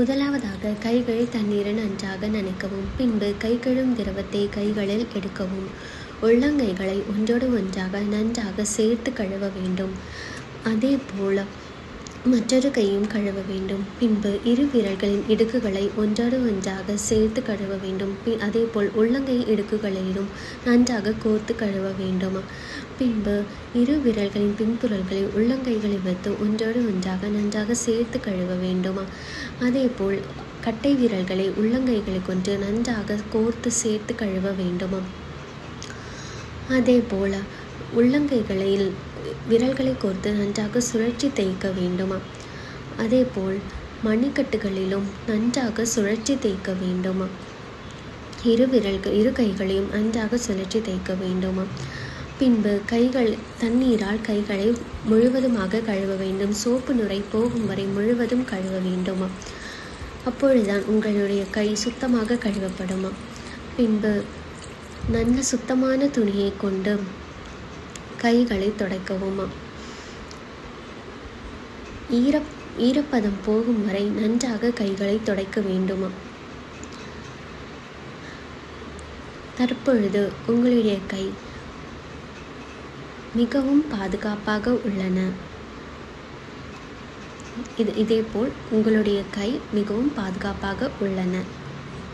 முதலாவதாக கைகளை தண்ணீரை நன்றாக நனைக்கவும் பின்பு கை கழும் திரவத்தை கைகளில் எடுக்கவும். உள்ளங்கைகளை ஒன்றோடு ஒன்றாக நன்றாக சேர்த்து கழுவ வேண்டும். அதே போல மற்றொரு கையும் கழுவ வேண்டும். பின்பு இரு விரல்களின் இடுக்குகளை ஒன்றோடு ஒன்றாக சேர்த்து கழுவ வேண்டும். பின் அதேபோல் உள்ளங்கை இடுக்குகளிலும் நன்றாக கோர்த்து கழுவ வேண்டும். பின்பு இரு விரல்களின் பின்புறல்களை உள்ளங்கைகளை வைத்து ஒன்றோடு ஒன்றாக நன்றாக சேர்த்து கழுவ வேண்டும். அதேபோல் கட்டை விரல்களை உள்ளங்கைகளை கொண்டு நன்றாக கோர்த்து சேர்த்து கழுவ வேண்டும். அதேபோல் உள்ளங்கைகளில் விரல்களை கோர்த்து நன்றாக சுழற்சி தேய்க்க வேண்டுமா? அதேபோல் மணிக்கட்டுகளிலும் நன்றாக சுழற்சி தேய்க்க வேண்டுமா? இரு விரல்கள் இரு கைகளையும் நன்றாக சுழற்சி தேய்க்க வேண்டுமா? பின்பு கைகள் தண்ணீரால் கைகளை முழுவதுமாக கழுவ வேண்டும். சோப்பு நுரை போகும் வரை முழுவதும் கழுவ வேண்டுமா? அப்பொழுதுதான் உங்களுடைய கை சுத்தமாக கழுவப்படும்? பின்பு நல்ல சுத்தமான துணியை கொண்டு கைகளை துடைக்கவுமா. ஈர ஈரப்பதம் போகும் வரை நன்றாக கைகளை துடைக்க வேண்டுமா. தற்பொழுது உங்களுடைய கை மிகவும் பாதுகாப்பாக உள்ளன. இது இதேபோல் உங்களுடைய கை மிகவும் பாதுகாப்பாக உள்ளன.